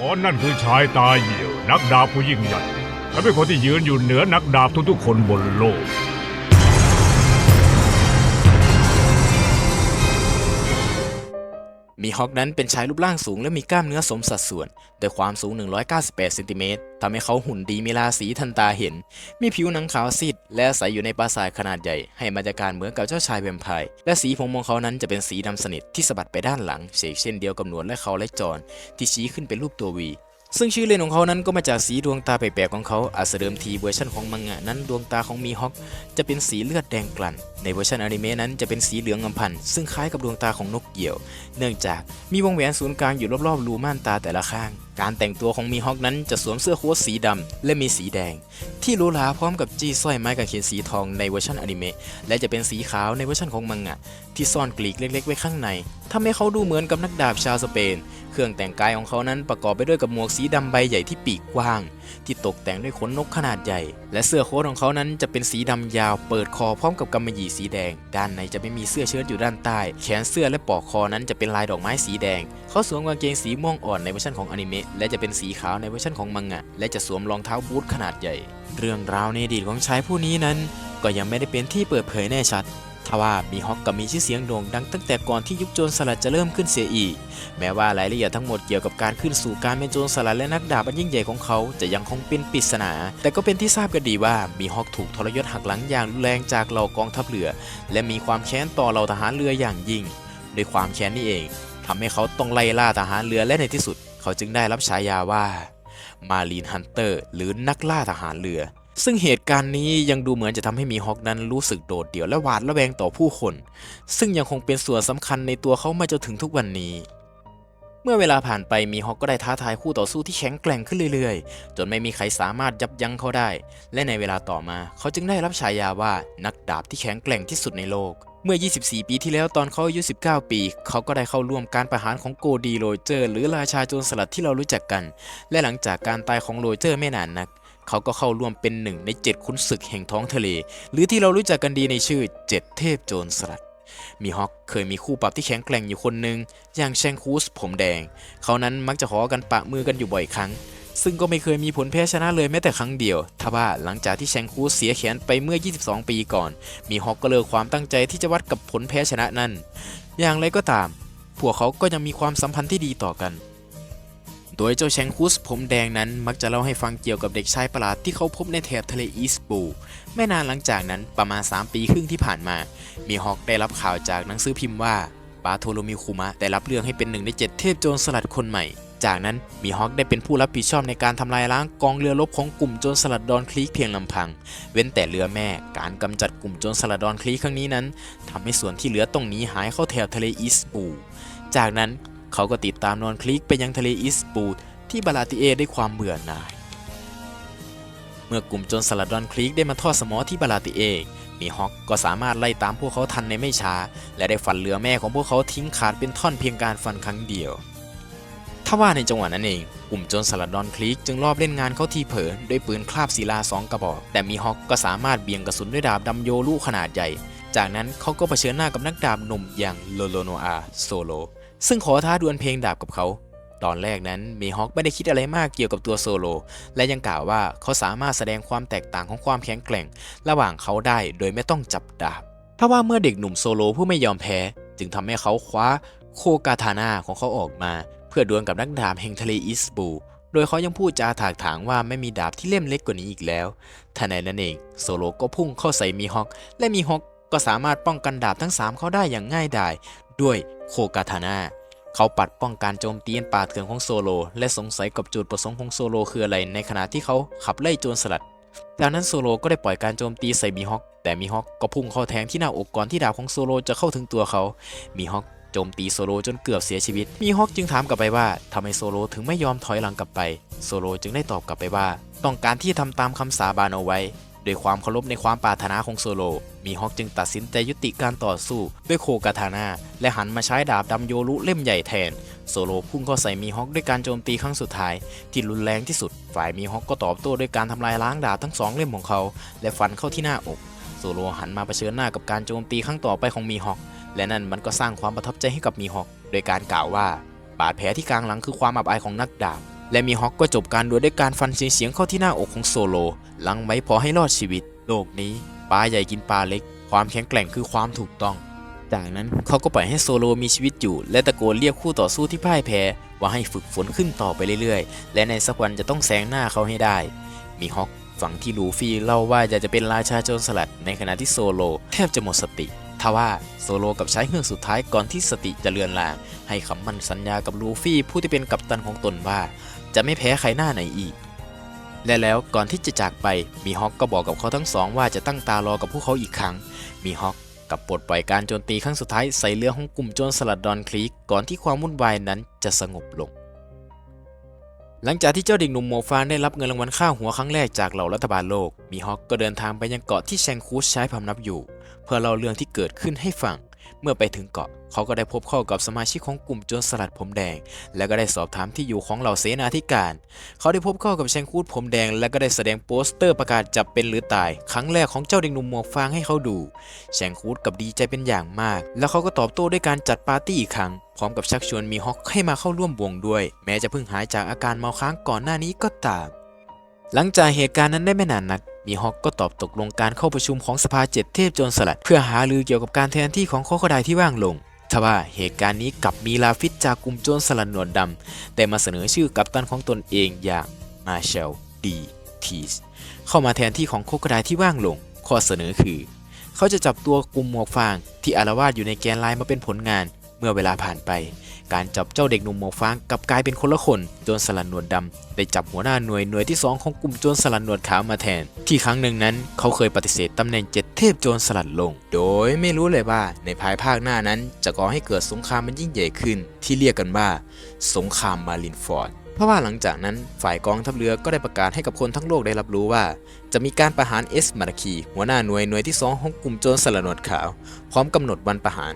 มอนั่นคือชายตาเหี่ยว นักดาบผู้ยิ่งใหญ่และเป็นคนที่ยืนอยู่เหนือนักดาบทุกๆคนบนโลก มีฮอกนั้นเป็นชายรูปร่างสูงและมีกล้ามเนื้อสมสัดส่วนโดยความสูง 198เซนติเมตรทำให้เขาหุ่นดีมีราศีทันตาเห็น มีผิวหนังขาวซีดและอาศัยอยู่ในปราสาทขนาดใหญ่ ให้บรรยากาศเหมือนกับเจ้าชายแวมไพร์และสีผมของเขานั้นจะเป็นสีดำสนิทที่สะบัดไปด้านหลังเฉกเช่นเดียวกับหนวดและเขาและจอนที่ชี้ขึ้นเป็นรูปตัววี ซึ่งชื่อเล่นของเขานั้นก็มาจากสีดวงตาแปลกๆของเขาอาจจะเดิมทีเวอร์ชันของมังงะนั้นดวงตาของมีฮอกจะเป็นสีเลือดแดงกลั่น ในเวอร์ชันอนิเมะนั้นจะเป็นสีเหลืองอำพันซึ่งคล้ายกับดวงตาของนกเหยี่ยว เนื่องจากมีวงแหวนศูนย์กลางอยู่รอบๆรูม่านตาแต่ละข้างการแต่งตัวของมีฮอกนั้นจะสวมเสื้อโค้ทสีดำและมีสีแดง ที่รูหราพร้อมกับจี้สร้อยไม้กางเขนสีทองในเวอร์ชันอนิเมะและจะเป็นสีขาวในเวอร์ชันของมังงะ ที่ซ่อนกลีกเล็ก ๆ ไว้ข้างในทำให้เขาดูเหมือนกับนักดาบชาวสเปน เครื่องแต่งกายของเขานั้นประกอบไปด้วยกับหมวกสีดำใบใหญ่ที่ปีกกว้าง ที่ตกแต่งด้วยขนนกขนาดใหญ่ และเสื้อโค้ทของเขานั้นจะเป็นสีดำยาวเปิดคอพร้อมกับกำมะหยี่สีแดง ด้านในจะไม่มีเสื้อเชิ้ตอยู่ด้านใต้ แขนเสื้อและปลอกคอนั้นจะเป็นลายดอกไม้สีแดง เขาสวมกางเกงสีม่วงอ่อนในเวอร์ชันของอนิเมะและจะเป็นสีขาวในเวอร์ชันของมังงะและจะสวมรองเท้าบูทขนาดใหญ่ เรื่องราวในอดีตของชายผู้นี้นั้น ก็ยังไม่ได้เป็นที่เปิดเผยแน่ชัด ทว่ามีฮอกก็มีชื่อเสียงโด่งดังตั้งแต่ก่อนที่ยุคโจรสลัดจะเริ่มขึ้นเสียอีก แม้ว่ารายละเอียดทั้งหมดเกี่ยวกับการขึ้นสู่การเป็นโจรสลัดและนักดาบอันยิ่งใหญ่ของเขาจะยังคงเป็นปริศนา แต่ก็เป็นที่ทราบกันดีว่ามีฮอกถูกทรยศหักหลังอย่างรุนแรงจากเหล่ากองทัพเรือ และมีความแค้นต่อเหล่าทหารเรืออย่างยิ่งด้วยความแค้นนี้เองทำให้เขาต้องไล่ล่าทหารเรือและในที่สุด เขาจึงได้รับฉายาว่ามารีนฮันเตอร์หรือนักล่าทหารเรือ ซึ่งเหตุการณ์นี้ยังดูเหมือนจะทำให้มีฮอกนั้นรู้สึกโดดเดี่ยวและหวาดระแวงต่อผู้คน ซึ่งยังคงเป็นส่วนสำคัญในตัวเขามาจนถึงทุกวันนี้ เมื่อเวลาผ่านไปมีฮอกก็ได้ท้าทายคู่ต่อสู้ที่แข็งแกร่งขึ้นเรื่อยๆ จนไม่มีใครสามารถยับยั้งเขาได้ และในเวลาต่อมา เขาจึงได้รับฉายาว่านักดาบที่แข็งแกร่งที่สุดในโลก เมื่อ 24 ปีที่แล้วตอนเขาอายุ 19 ปี เขาก็ได้เข้าร่วมการประหารของโกดีโรเจอร์ หรือราชาโจรสลัดที่เรารู้จักกัน และหลังจากการตายของโรเจอร์ไม่นานนัก เขาก็เข้าร่วมเป็นหนึ่งในเจ็ดขุนศึกแห่งท้องทะเล หรือที่เรารู้จักกันดีในชื่อเจ็ดเทพโจรสลัด มีฮอกเคยมีคู่ปรับที่แข็งแกร่งอยู่คนหนึ่งอย่างแชงคูสผมแดง เขานั้นมักจะขอกันปะมือกันอยู่บ่อยครั้ง ซึ่งก็ไม่เคยมีผลแพ้ชนะเลยแม้แต่ครั้งเดียว ทว่าหลังจากที่แชงคูสเสียแขนไปเมื่อ 22 ปีก่อน มีฮอกก็เลิกความตั้งใจที่จะวัดกับผลแพ้ชนะนั้นอย่างไรก็ตาม พวกเขาก็ยังมีความสัมพันธ์ที่ดีต่อกัน โดยเจ้าแชงคูสผมแดงนั้นมักจะเล่าให้ฟังเกี่ยวกับเด็กชายประหลาดที่เขาพบในแถบทะเลอีสต์บูไม่นานหลังจากนั้นประมาณ 3 ปีครึ่งที่ผ่านมา มีฮอกได้รับข่าวจากหนังสือพิมพ์ว่าบาโทโลมิคุมะได้รับเรื่องให้เป็นหนึ่งในเจ็ดเทพโจรสลัดคนใหม่ จากนั้นมีฮอกได้เป็นผู้รับผิดชอบในการทำลายล้างกองเรือรบของกลุ่มโจรสลัดดอนคลีกเพียงลำพัง เว้นแต่เรือแม่การกำจัดกลุ่มโจรสลัดดอนคลีกครั้งนี้นั้นทำให้ส่วนที่เหลือต้องนีหายเข้าแถบทะเลอีสต์บูจากนั้น เขาก็ติดตามดอนคลีกไปยังทะเลอีสต์บูที่บาลาติเอด้วยความเบื่อหน่าย เมื่อกลุ่มโจรสลัดดอนคลีกได้มาทอดสมอที่บาลาติเอมีฮอกก็สามารถไล่ตามพวกเขาทันในไม่ช้า และได้ฟันเรือแม่ของพวกเขาทิ้งขาดเป็นท่อนเพียงการฟันครั้งเดียวถ้าว่าในจังหวะนั้นเองกลุ่มโจรสลัดดอนคลีกจึงรอบเล่นงานเขาทีเผลอด้วยปืนคราบศิลาสองกระบอก แต่มีฮอกก็สามารถเบี่ยงกระสุนด้วยดาบดำโยลูขนาดใหญ่ จากนั้นเขาก็เผชิญหน้ากับนักดาบหนุ่มอย่างโลโลโนอาโซโล ซึ่งขอท้าดวลเพลงดาบกับเขา ตอนแรกนั้นมีฮอกไม่ได้คิดอะไรมากเกี่ยวกับตัวโซโล และยังกล่าวว่าเขาสามารถแสดงความแตกต่างของความแข็งแกร่ง ระหว่างเขาได้โดยไม่ต้องจับดาบถ้าว่าเมื่อเด็กหนุ่มโซโลผู้ไม่ยอมแพ้ จึงทำให้เขาคว้าโคกาทานาของเขาออกมา เพื่อดวลกับนักดาบแห่งทะเลอิสบูโดยเขายังพูดจาถากถางว่าไม่มีดาบที่เล่มเล็กกว่านี้อีกแล้วทันใดนั้นเองโซโลก็พุ่งเข้าใส่มีฮอก และมีฮอกก็สามารถป้องกันดาบทั้ง 3 เขาได้อย่างง่ายดาย ด้วย โคกาทานาเขาปัดป้องการโจมตีนป่าเถื่อนของโซโล และสงสัยกับจุดประสงค์ของโซโลคืออะไรในขณะที่เขาขับไล่โจรสลัดจากนั้นโซโลก็ได้ปล่อยการโจมตีใส่มีฮอกแต่มีฮอกก็พุ่งเข้าแทงที่หน้าอกก่อนที่ดาบของโซโลจะเข้าถึงตัวเขามีฮอกโจมตีโซโลจนเกือบเสียชีวิต มีฮอกจึงถามกลับไปว่าทำไมโซโลถึงไม่ยอมถอยหลังกลับไป โซโลจึงได้ตอบกลับไปว่า ต้องการที่ทำตามคำสาบานเอาไว้ ด้วยความเคารพในความปรารถนาของโซโล มีฮอกจึงตัดสินใจยุติการต่อสู้ ด้วยโคกาทานาและหันมาใช้ดาบดำโยรุเล่มใหญ่แทน โซโลพุ่งเข้าใส่มีฮอกด้วยการโจมตีครั้งสุดท้าย ที่รุนแรงที่สุด ฝ่ายมีฮอกก็ตอบโต้ด้วยการทำลายล้างดาบทั้งสองเล่มของเขา และฟันเข้าที่หน้าอก โซโลหันมาเผชิญหน้ากับการโจมตีครั้งต่อไปของมีฮอก และนั่นมันก็สร้างความประทับใจให้กับมีฮอก โดยการกล่าวว่า บาดแผลที่กลางหลังคือความอับอายของนักดาบ และมีฮอกก็จบการดวลด้วยการฟันเฉียงๆเข้าที่หน้าอกของโซโล หลังไว้พอให้รอดชีวิต โลกนี้ปลาใหญ่กินปลาเล็ก ความแข็งแกร่งคือความถูกต้อง จากนั้นเขาก็ปล่อยให้โซโลมีชีวิตอยู่ และตะโกนเรียกคู่ต่อสู้ที่พ่ายแพ้ ว่าให้ฝึกฝนขึ้นต่อไปเรื่อยๆ และในสักวันจะต้องแซงหน้าเขาให้ได้ มีฮอกฝั่งที่ลูฟี่เล่าว่าอยากจะเป็นราชาโจรสลัด ในขณะที่โซโลแทบจะหมดสติทว่าโซโลกับใช้เฮือกสุดท้ายก่อนที่สติจะเลือนลาง ให้คำมั่นสัญญากับลูฟี่ผู้ที่เป็นกัปตันของตนว่า จะไม่แพ้ใครหน้าไหนอีก และแล้วก่อนที่จะจากไปมีฮอกก็บอกกับเขาทั้งสองว่าจะตั้งตารอกับพวกเขาอีกครั้ง มีฮอกกับปลดปล่อยการโจมตีครั้งสุดท้ายใส่เรือของกลุ่มโจรสลัดดอนคลีกก่อนที่ความวุ่นวายนั้นจะสงบลง หลังจากที่เจ้าเด็กหนุ่มโมฟานได้รับเงินรางวัลค่าหัวครั้งแรกจากเหล่ารัฐบาลโลก มีฮอกก็เดินทางไปยังเกาะที่แชงคูสใช้พำนับอยู่ เพื่อเล่าเรื่องที่เกิดขึ้นให้ฟัง เมื่อไปถึงเกาะเขาก็ได้พบเข้ากับสมาชิกของกลุ่มโจรสลัดผมแดง และก็ได้สอบถามที่อยู่ของเหล่าเสนาธิการ เขาได้พบเข้ากับแชงคูดผมแดง และก็ได้แสดงโปสเตอร์ประกาศจับเป็นหรือตาย ครั้งแรกของเจ้าเด็กหนุ่มหมวกฟางให้เขาดู แชงคูดกับดีใจเป็นอย่างมาก แล้วเขาก็ตอบโต้ด้วยการจัดปาร์ตี้อีกครั้ง พร้อมกับชักชวนมีฮอกให้มาเข้าร่วมวงด้วย แม้จะเพิ่งหายจากอาการเมาค้างก่อนหน้านี้ก็ตามหลังจากเหตุการณ์นั้นได้ไม่นานนัก มีฮอกก็ตอบตกลงการเข้าประชุมของสภาเจ็ดเทพโจรสลัด เพื่อหารือเกี่ยวกับการแทนที่ของโคโคไดที่ว่างลงทว่าเหตุการณ์นี้กลับมีลาฟิตจากกลุ่มโจรสลัดหนวดดำแต่มาเสนอชื่อกัปตันของตนเองอย่างมาเชลดีทีสเข้ามาแทนที่ของโคโคไดที่ว่างลง ข้อเสนอคือ เขาจะจับตัวกลุ่มหมวกฟางที่อารวาสอยู่ในแกนไลน์มาเป็นผลงานเมื่อเวลาผ่านไป การจับเจ้าเด็กหนุ่มหมวกฟางกลับกลายเป็นคนละคนโจรสลัดหนวดดำได้จับหัวหน้าหน่วยหน่วยที่ 2 ของกลุ่มโจรสลัดหนวดขาวมาแทน ที่ครั้งหนึ่งนั้น เขาเคยปฏิเสธตำแหน่งเจ็ดเทพโจรสลัดลง โดยไม่รู้เลยว่าในภายภาคหน้านั้นจะก่อให้เกิดสงครามมันยิ่งใหญ่ขึ้น ที่เรียกกันว่า สงครามมารินฟอร์ดเพราะว่าหลังจากนั้นฝ่ายกองทัพเรือก็ได้ประกาศให้กับคนทั้งโลกได้รับรู้ว่า จะมีการประหารเอสมาราคี หัวหน้าหน่วยหน่วยที่ 2 ของกลุ่มโจรสลัดหนวดขาว พร้อมกำหนดวันประหาร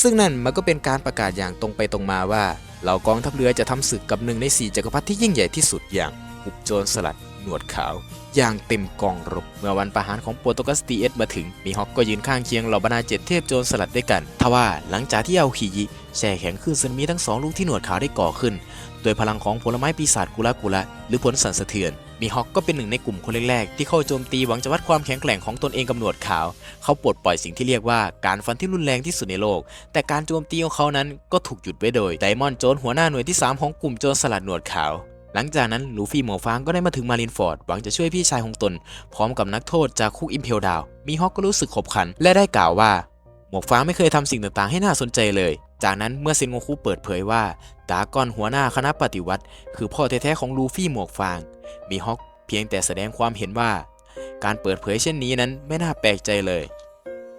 ซึ่งนั่นมันก็เป็นการประกาศอย่างตรงไปตรงมาว่าเหล่ากองทัพเรือจะทำศึกกับหนึ่งในสี่จักรพรรดิที่ยิ่งใหญ่ที่สุดอย่างกลุ่มโจรสลัดหนวดขาว อย่างเต็มกองรบเมื่อวันประหารของโปรโตกัสตีเอสมาถึงมีฮอกก็ยืนข้างเคียงเหล่าบรรดาเจ็ดเทพโจรสลัดด้วยกันทว่าหลังจากที่เอาขียิแช่แข็งขึ้นซึนามิทั้งสองลูกที่หนวดขาวได้ก่อขึ้น โดยพลังของผลไม้ปีศาจกุลากุละหรือผลสั่นสะเทือน มีฮอกก็เป็นหนึ่งในกลุ่มคนแรกๆ ที่เข้าโจมตีหวังจะวัดความแข็งแกร่งของตนเองกับหนวดขาว เขาปลดปล่อยสิ่งที่เรียกว่าการฟันที่รุนแรงที่สุดในโลก แต่การโจมตีของเขานั้นก็ถูกหยุดไว้โดยไดมอนด์โจนหัวหน้าหน่วยที่ 3 ของกลุ่มโจรสลัดหนวดขาว หลังจากนั้นลูฟี่หมวกฟางก็ได้มาถึงมารินฟอร์ดหวังจะช่วยพี่ชายของตน พร้อมกับนักโทษจากคุกอิมเพลดาว มีฮอกก็รู้สึกขบขันและได้กล่าวว่า หมวกฟางไม่เคยทำสิ่งต่างๆ ให้น่าสนใจเลย จากนั้นเมื่อเซนโงคุเปิดเผยว่าดากอนหัวหน้าคณะปฏิวัติ คือพ่อแท้ๆของลูฟี่หมวกฟาง มีฮอกเพียงแต่แสดงความเห็นว่า การเปิดเผยเช่นนี้นั้นไม่น่าแปลกใจเลย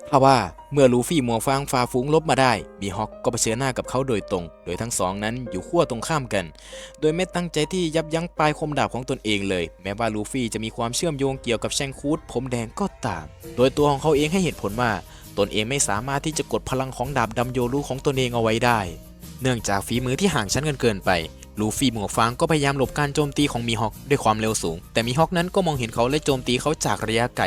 ทว่าเมื่อลูฟี่หมวกฟางฝ่าฝูงลบมาได้มีฮอกก็เผชิญหน้ากับเขาโดยตรง โดยทั้งสองนั้นอยู่ขั้วตรงข้ามกัน โดยไม่ตั้งใจที่ยับยั้งปลายคมดาบของตนเองเลย แม้ว่าลูฟี่จะมีความเชื่อมโยงเกี่ยวกับแชงคูดผมแดงก็ตาม โดยตัวของเขาเองให้เหตุผลว่า ตนเองไม่สามารถที่จะกดพลังของดาบดำโยรุของตนเองเอาไว้ได้ เนื่องจากฝีมือที่ห่างชั้นกันเกินไป ลูฟี่หมวกฟางก็พยายามหลบการโจมตีของมีฮอกด้วยความเร็วสูง แต่มีฮอกนั้นก็มองเห็นเขาและโจมตีเขาจากระยะไกล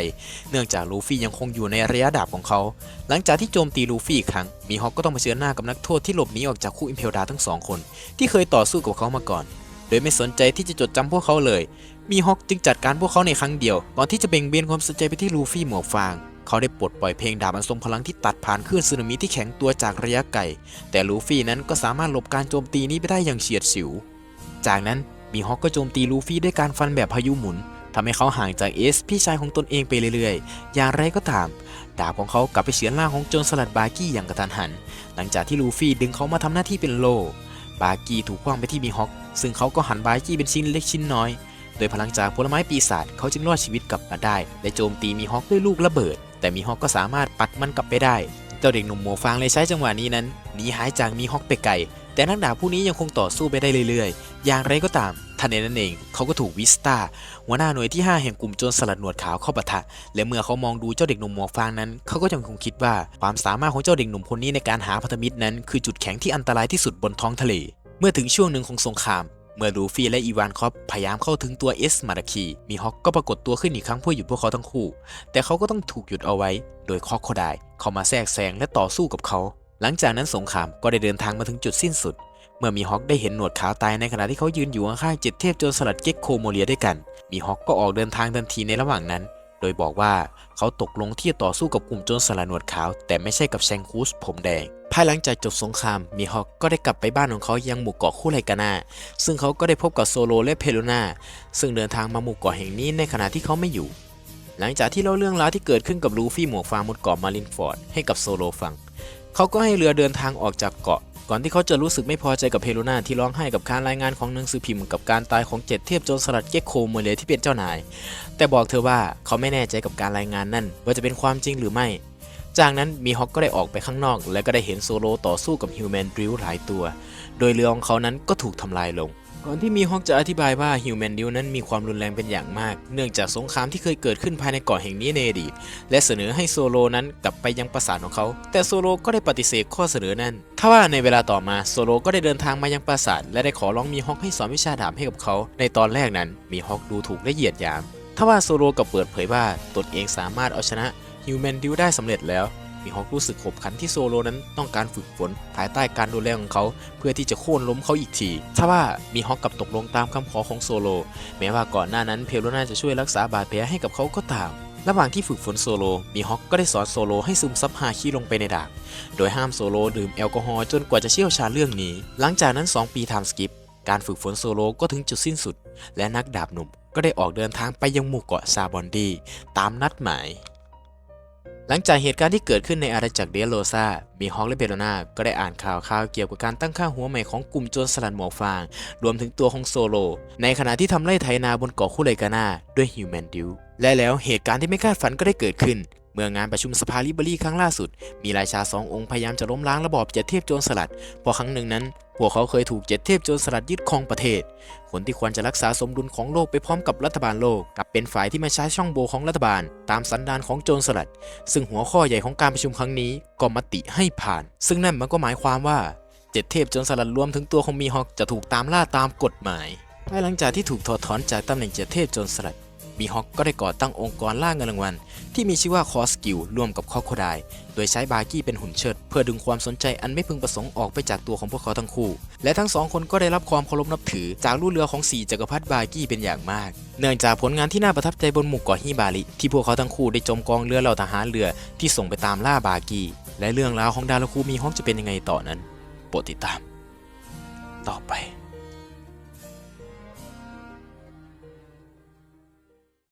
เนื่องจากลูฟี่ยังคงอยู่ในระยะดาบของเขา หลังจากที่โจมตีลูฟี่อีกครั้ง มีฮอกก็ต้องเผชิญหน้ากับนักโทษที่หลบหนีออกจากคุกอิมเพลดาทั้งสองคน ที่เคยต่อสู้กับเขามาก่อน โดยไม่สนใจที่จะจดจำพวกเขาเลย มีฮอกจึงจัดการพวกเขาในครั้งเดียวก่อนที่จะเบ่งเบนความสนใจไปที่ลูฟี่หมวกฟาง เขาได้ปลดปล่อยเพลงดาบอันทรงพลังที่ตัดผ่านคลื่นสึนามิที่แข็งตัวจากระยะไกล แต่ลูฟี่นั้นก็สามารถหลบการโจมตีนี้ไปได้อย่างเฉียดฉิว จากนั้นมีฮอกก็โจมตีลูฟี่ด้วยการฟันแบบพายุหมุนทำให้เขาห่างจากเอสพี่ชายของตนเองไปเรื่อยๆ อย่างไรก็ตาม ดาบของเขากลับไปเฉือนร่างของโจรสลัดบาร์กี้อย่างกระทันหัน หลังจากที่ลูฟี่ดึงเขามาทำหน้าที่เป็นโล บาร์กี้ถูกคว้างไปที่มีฮอก ซึ่งเขาก็หันบาร์กี้เป็นชิ้นเล็กชิ้นน้อย โดยพลังจากผลไม้ปีศาจเขาจึงรอดชีวิตกลับมาได้ และโจมตีมีฮอกด้วยลูกระเบิด แต่มีฮอกก็สามารถปัดมันกลับไปได้ เจ้าเด็กหนุ่มหมวกฟางเลยใช้จังหวะนี้นั้นหนีหายจากมีฮอกไปไกลแต่นักดาบผู้นี้ยังคงต่อสู้ไปได้เรื่อยๆ อย่างไรก็ตามทันใดนั้นเองเขาก็ถูกวิสตาหัวหน้าหน่วยที่ 5 แห่งกลุ่มโจรสลัดหนวดขาวเข้าปะทะ และเมื่อเขามองดูเจ้าเด็กหนุ่มหมวกฟางนั้น เขาก็ยังคงคิดว่าความสามารถของเจ้าเด็กหนุ่มคนนี้ในการหาพันธมิตรนั้น คือจุดแข็งที่อันตรายที่สุดบนท้องทะเล เมื่อถึงช่วงหนึ่งของสงคราม เมื่อลูฟี่และอีวานคอปพยายามเข้าถึงตัวเอสมาราคี มีฮอกก็ปรากฏตัวขึ้นอีกครั้งเพื่อหยุดพวกเขาทั้งคู่ แต่เขาก็ต้องถูกหยุดเอาไว้ โดยคอกโคไดเข้ามาแทรกแซงและต่อสู้กับเขา หลังจากนั้นสงครามก็ได้เดินทางมาถึงจุดสิ้นสุด เมื่อมีฮอกได้เห็นหนวดขาวตายในขณะที่เขายืนอยู่ข้างๆเจ็ดเทพโจรสลัดเก็กโคโมเลียด้วยกัน มีฮอกก็ออกเดินทางทันทีในระหว่างนั้น โดยบอกว่าเขาตกลงที่จะต่อสู้กับกลุ่มโจรสลัดหนวดขาว แต่ไม่ใช่กับแชงคูสผมแดง ภายหลังจากจบสงคราม มีฮอกก็ได้กลับไปบ้านของเขายังหมู่เกาะคู่ไรกานาซึ่งเขาก็ได้พบกับโซโลและเพโลนาซึ่งเดินทางมาหมู่เกาะแห่งนี้ในขณะที่เขาไม่อยู่ หลังจากที่เล่าเรื่องราวที่เกิดขึ้นกับลูฟี่หมวกฟางบนเกาะมารินฟอร์ดให้กับโซโลฟัง เขาก็ให้เรือเดินทางออกจากเกาะ ก่อนที่เขาจะรู้สึกไม่พอใจกับเฮโรนาที่ร้องไห้กับการรายงานของหนังสือพิมพ์กับการตายของเจ็ดเทพโจรสลัดเก็กโคโมเลที่เป็นเจ้านาย แต่บอกเธอว่าเขาไม่แน่ใจกับการรายงานนั่นว่าจะเป็นความจริงหรือไม่ จากนั้นมีฮอกก็ได้ออกไปข้างนอก และก็ได้เห็นโซโลต่อสู้กับฮิวแมนดริลหลายตัว โดยเรือของเขานั้นก็ถูกทำลายลง ก่อนที่มีฮอกจะอธิบายว่าฮิวแมนดิลนั้นมีความรุนแรงเป็นอย่างมาก เนื่องจากสงครามที่เคยเกิดขึ้นภายในเกาะแห่งนี้ในอดีต และเสนอให้โซโลนั้นกลับไปยังปราสาทของเขา แต่โซโลก็ได้ปฏิเสธข้อเสนอนั้นทว่าในเวลาต่อมาโซโลก็ได้เดินทางมายังปราสาทและได้ขอร้องมีฮอกให้สอนวิชาดาบให้กับเขา ในตอนแรกนั้นมีฮอกดูถูกและเหยียดหยามทว่าโซโลกับเปิดเผยว่าตนเองสามารถเอาชนะฮิวแมนดิลได้สำเร็จแล้ว มีฮอกรู้สึกขบขันที่โซโลนั้นต้องการฝึกฝนภายใต้การดูแลของเขาเพื่อที่จะโค่นล้มเขาอีกทีถ้าว่ามีฮอกกับตกลงตามคำขอของโซโล แม้ว่าก่อนหน้านั้นเพโลน่าจะช่วยรักษาบาดแผลให้กับเขาก็ตามระหว่างที่ฝึกฝนโซโล มีฮอกก็ได้สอนโซโลให้ซึมซับฮาคิลงไปในดาบ โดยห้ามโซโลดื่มแอลกอฮอล์จนกว่าจะเชี่ยวชาญเรื่องนี้ หลังจากนั้น 2 ปีไทม์สกิป การฝึกฝนโซโลก็ถึงจุดสิ้นสุด และนักดาบหนุ่มก็ได้ออกเดินทางไปยังหมู่เกาะซาบอนดี ตามนัดหมาย หลังจากเหตุการณ์ที่เกิดขึ้นในอาณาจักรเดโลซามีฮอกและเบโรนาก็ได้อ่านข่าวข่าวเกี่ยวกับการตั้งค่าหัวใหม่ของกลุ่มโจรสลัดหมวกฟาง รวมถึงตัวของโซโล ในขณะที่ทำไร่ไถนาบนเกาะคุเลกานาด้วยฮิวแมนดิวและแล้วเหตุการณ์ที่ไม่คาดฝันก็ได้เกิดขึ้น มื่องานประชุมสภาลิเบอรี่ครั้งล่าสุด มีราชาสององค์พยายามจะล้มล้างระบอบเจ็ดเทพโจรสลัดเพราะครั้งหนึ่งนั้น พวกเขาเคยถูกเจ็ดเทพโจรสลัดยึดครองประเทศ คนที่ควรจะรักษาสมดุลของโลกไปพร้อมกับรัฐบาลโลกกลับเป็นฝ่ายที่มาใช้ช่องโหว่ของรัฐบาล ตามสันดานของโจรสลัด ซึ่งหัวข้อใหญ่ของการประชุมครั้งนี้ก็มติให้ผ่าน ซึ่งนั่นมันก็หมายความว่าเจ็ดเทพโจรสลัดรวมถึงตัวของมีฮอกจะถูกตามล่าตามกฎหมายภายหลังจากที่ถูกถอดถอนจากตำแหน่งเจ็ดเทพโจรสลัด มีฮอกก็ได้ก่อตั้งองค์กรล่าเงินรางวัล ที่มีชื่อว่าคอสกิลร่วมกับคอโคไดโดยใช้บาร์กี้เป็นหุ่นเชิด เพื่อดึงความสนใจอันไม่พึงประสงค์ออกไปจากตัวของพวกเขาทั้งคู่ และทั้งสองคนก็ได้รับความเคารพนับถือจากลูกเรือของสี่จักรพรรดิบาร์กี้เป็นอย่างมาก เนื่องจากผลงานที่น่าประทับใจบนหมู่เกาะฮิบาริที่พวกเขาทั้งคู่ได้จมกองเรือเหล่าทหารเรือที่ส่งไปตามล่าบาร์กี้และเรื่องราวของดาราคูมีฮอกจะเป็นยังไงต่อนั้นโปรดติดตาม ต่อไป